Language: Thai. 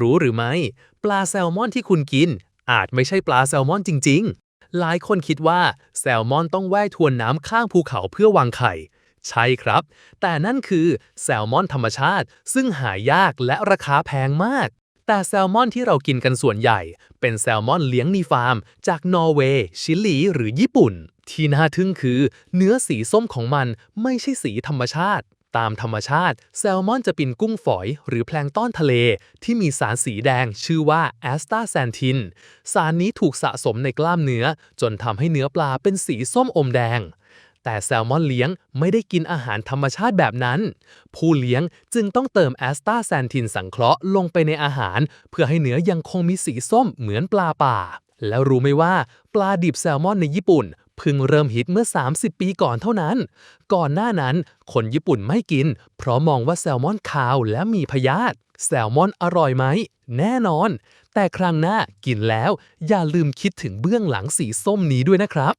รู้หรือไม่ ปลาแซลมอนที่คุณกิน อาจไม่ใช่ปลาแซลมอนจริง ๆ หลายคนคิดว่าแซลมอนต้องว่ายทวนน้ำข้างภูเขาเพื่อวางไข่ ใช่ครับ แต่นั่นคือแซลมอนธรรมชาติ ซึ่งหายากและราคาแพงมากแต่แซลมอนที่เรากินกันส่วนใหญ่ เป็นแซลมอนเลี้ยงในฟาร์ม จากนอร์เวย์ ชิลี หรือญี่ปุ่น ที่น่าทึ่งคือ เนื้อสีส้มของมันไม่ใช่สีธรรมชาติ ตามธรรมชาติ แซลมอนจะเป็นกุ้งฝอยหรือแพลงต้อนทะเล ที่มีสารสีแดงชื่อว่าแอสตาแซนทิน สารนี้ถูกสะสมในกล้ามเนื้อ จนทำให้เนื้อปลาเป็นสีส้มอมแดง แต่แซลมอนเลี้ยงไม่ได้กินอาหารธรรมชาติแบบนั้น ผู้เลี้ยงจึงต้องเติมแอสตาแซนทินสังเคราะห์ลงไปในอาหาร เพื่อให้เนื้อยังคงมีสีส้มเหมือนปลาป่า แล้วรู้ไหมว่าปลาดิบแซลมอนในญี่ปุ่นเพิ่งเริ่มฮิตเมื่อ 30 ปีก่อนเท่านั้น ก่อนหน้านั้น คนญี่ปุ่นไม่กิน เพราะมองว่าแซลมอนคาวและมีพยาธิแซลมอนอร่อยไหม แน่นอน แต่ครั้งหน้ากินแล้วอย่าลืมคิดถึงเบื้องหลังสีส้มนี้ด้วยนะครับ